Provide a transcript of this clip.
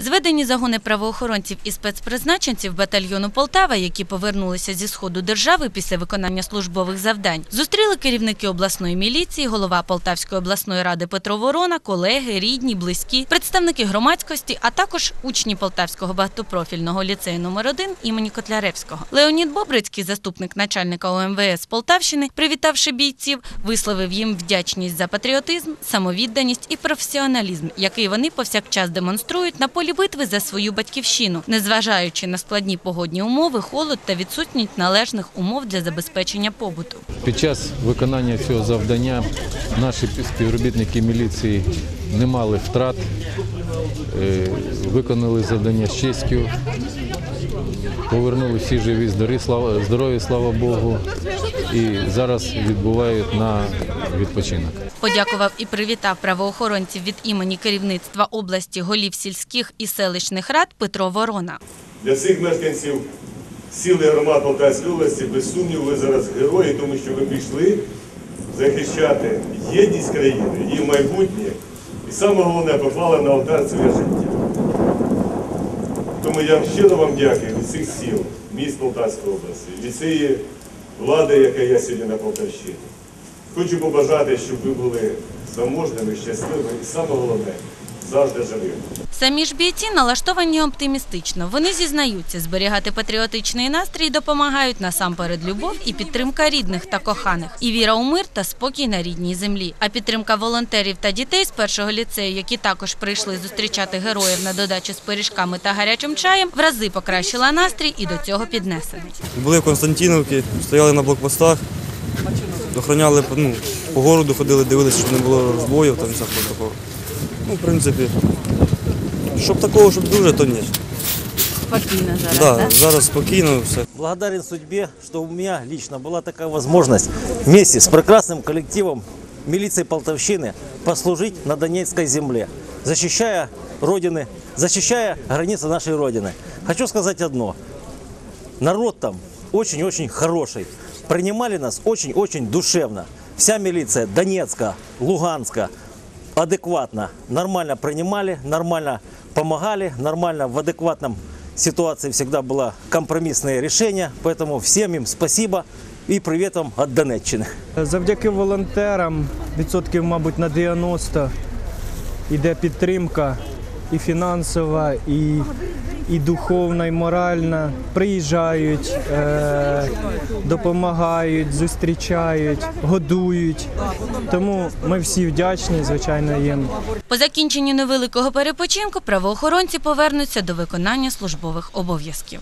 Зведені загони правоохоронців і спецпризначенців батальйону Полтава, які повернулися зі сходу держави після виконання службових завдань, зустріли керівники обласної міліції, голова Полтавської обласної ради Петро Ворона, колеги, рідні, близькі, представники громадськості, а також учні Полтавського багатопрофільного ліцею номер 1 імені Котляревського. Леонід Бобрицький, заступник начальника ОМВС Полтавщини, привітавши бійців, висловив їм вдячність за патріотизм, самовідданість і професіоналізм, який вони повсякчас демонструють на полі битви за свою батьківщину, незважаючи на складні погодні умови, холод та відсутність належних умов для забезпечення побуту. Під час виконання цього завдання наші співробітники міліції не мали втрат, е, виконали завдання з честю, повернули всі живі, здорові, слава, слава Богу, і зараз відбувають на відпочинок. Подякував і привітав правоохоронців від імені керівництва області, голів сільських і селищних рад Петро Ворона. Для всіх мешканців сіл і громад Полтавської області, без сумніву, ви зараз герої, тому що ви прийшли захищати єдність країни, її майбутнє. І саме головне, попали на алтар своє життя. Тому я щиро вам дякую від всіх сіл, міст Полтавської області, від цієї влади, яка є сьогодні на Полтавщині. Хочу побажати, щоб ви були заможними, щасливими і саме головне завжди живими. Самі ж бійці налаштовані оптимістично. Вони зізнаються, зберігати патріотичний настрій допомагають насамперед любов і підтримка рідних та коханих, і віра у мир та спокій на рідній землі. А підтримка волонтерів та дітей з першого ліцею, які також прийшли зустрічати героїв на додачу з пиріжками та гарячим чаєм, в рази покращила настрій і до цього піднесений. Були в Константинівці, стояли на блокпостах, охороняли ну, по городу, ходили, дивилися, щоб не було розбоїв, там всякого такого. Ну, в принципі, щоб такого, щоб дуже, то ні. Спокійно зараз. Да, зараз спокійно все. Благодарен судьбе, что у меня лично была такая возможность вместе с прекрасным коллективом милиции Полтавщины послужить на Донецкой земле, защищая Родины, защищая границы нашей Родины. Хочу сказать одно. Народ там очень-очень хороший. Принимали нас очень-очень душевно. Вся милиция Донецка, Луганска адекватно, нормально принимали, нормально помогали, нормально в адекватном ситуации всегда было компромиссное решение. Поэтому всем им спасибо и привет вам от Донеччины. Завдяки волонтерам відсотків, мабуть, на 90 йде підтримка і фінансова, і, і духовна, і моральна. Приїжджають, е, допомагають, зустрічають, годують. Тому ми всі вдячні, звичайно, їм. По закінченню невеликого перепочинку правоохоронці повернуться до виконання службових обов'язків.